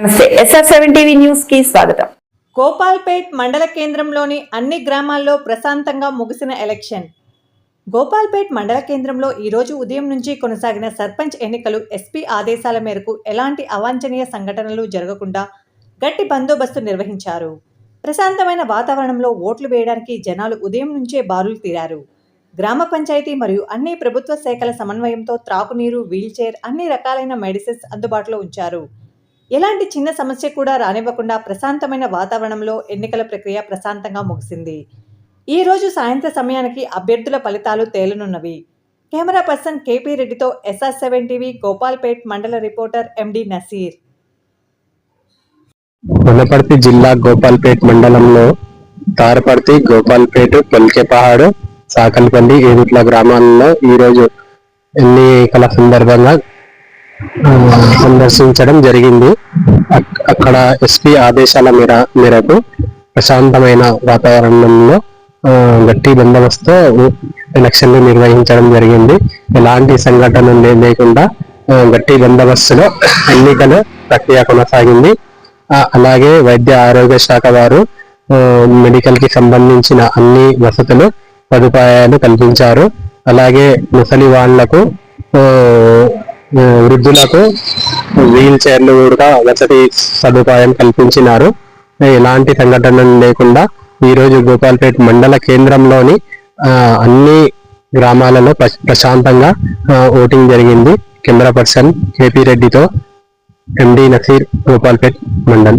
నమస్తే. SR seven TV న్యూస్కి స్వాగతం. గోపాల్పేట్ మండల కేంద్రంలోని అన్ని గ్రామాల్లో ప్రశాంతంగా ముగిసిన ఎలక్షన్. గోపాల్పేట్ మండల కేంద్రంలో ఈరోజు ఉదయం నుంచి కొనసాగిన సర్పంచ్ ఎన్నికలు ఎస్పీ ఆదేశాల మేరకు ఎలాంటి అవాంఛనీయ సంఘటనలు జరగకుండా గట్టి బందోబస్తు నిర్వహించారు. ప్రశాంతమైన వాతావరణంలో ఓట్లు వేయడానికి జనాలు ఉదయం నుంచే బారులు తీరారు. గ్రామ పంచాయతీ మరియు అన్ని ప్రభుత్వ శాఖల సమన్వయంతో త్రాగునీరు వీల్చైర్ అన్ని రకాలైన మెడిసిన్స్ అందుబాటులో ఉంచారు. ఎలాంటి చిన్న సమస్య కూడా రానివ్వకుండా ప్రశాంతమైన వాతావరణంలో ఎన్నికల ప్రక్రియ ప్రశాంతంగా ముగిసింది. ఈరోజు సాయంత్రం సాయంత్ర సమయానికి అభ్యర్థుల ఫలితాలు తేలనున్నవి. కెమెరా పర్సన్ కేపీ రెడ్డితో ఎస్ఆర్ సెవెన్ టీవీ గోపాల్పేట్ మండల రిపోర్టర్ ఎండి నసీర్. వనపర్తి జిల్లా గోపాల్పేట్ మండలంలో తారపర్తి గోపాల్పేట పొలికెపహాడు సాకల్పల్లి ఏడుట్ల గ్రామాలలో ఈరోజు ఎన్నికల సందర్భంగా సందర్శించడం జరిగింది. అక్కడ ఎస్పీ ఆదేశాల మేర మేరకు ప్రశాంతమైన వాతావరణంలో గట్టి బందోబస్తు ఎలక్షన్లు నిర్వహించడం జరిగింది. ఎలాంటి సంఘటనలు లేకుండా గట్టి బందోబస్తులో ఎన్నికల ప్రక్రియ కొనసాగింది. అలాగే వైద్య ఆరోగ్య శాఖ వారు మెడికల్కి సంబంధించిన అన్ని వసతులు సదుపాయాలు కల్పించారు. అలాగే ముసలి వాళ్ళకు వృద్ధులకు వీల్ చైర్లు కూడా వసతి సదుపాయం కల్పించినారు. ఎలాంటి సంఘటనలు లేకుండా ఈరోజు గోపాల్పేట్ మండల కేంద్రంలోని అన్ని గ్రామాలలో ప్ర- ప్రశాంతంగా ఓటింగ్ జరిగింది. కెమెరా పర్సన్ కేపీ రెడ్డితో ఎండి నసీర్ గోపాల్పేట్ మండల్.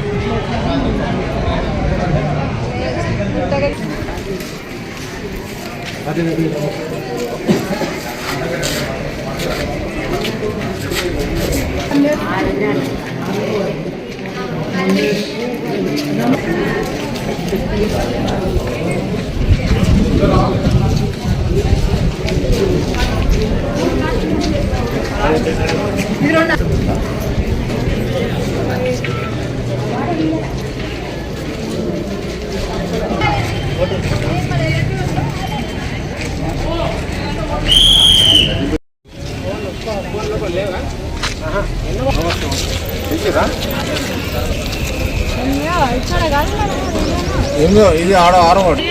일어나. ఏందో ఇది ఆడ ఆరో వాడు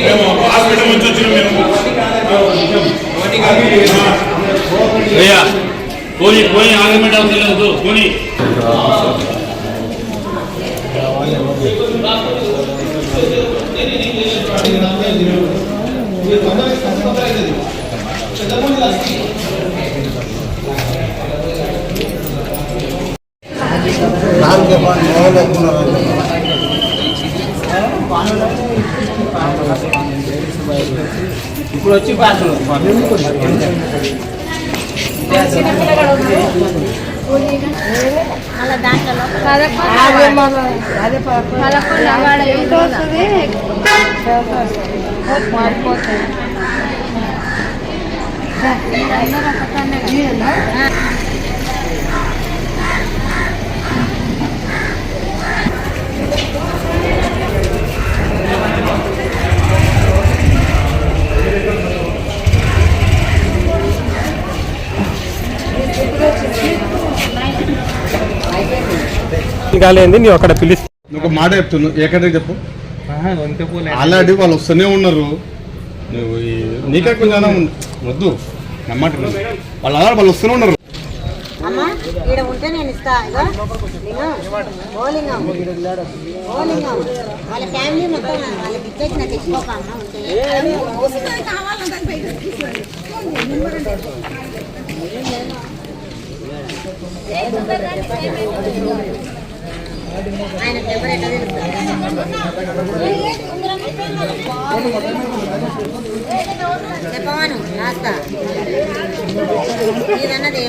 మేము హాస్పిటల్ నుంచి వచ్చిన మేము అయ్యా పోనీ పోనీ ఆర్గ్యుమెంట్ అవసరం లేదు పోనీ నాలుగు మోహన్ ఇప్పుడు వచ్చి పాత్రలు మళ్ళా దాంట్లో పదకొండు పదకొండు వాడు ఎంత వస్తుంది మారిపోతుంది కాలేంది నువ్వు అక్కడ పిలిస్తే ఒక మాట చెప్తున్నావు. ఎక్కడికి చెప్పు? ఆల్రెడీ వాళ్ళు వస్తూనే ఉన్నారు. నువ్వు నీకే కొంచెం వద్దు. నమ్మట వాళ్ళు అలా వాళ్ళు వస్తూనే ఉన్నారు. అమ్మా ఈడ ఉంటే నేను ఇస్తా. ఇగో నేను బౌలింగం బౌలింగం వాళ్ళ ఫ్యామిలీ మొత్తం వాళ్ళకి ఇచ్చేసిన తెచ్చుకోక అమ్మ ఉంటే. ఆయన నెంబర్ ఎట్లా తెలుస్తుంది చెప్పవాను రాస్తా. ఇదన్నది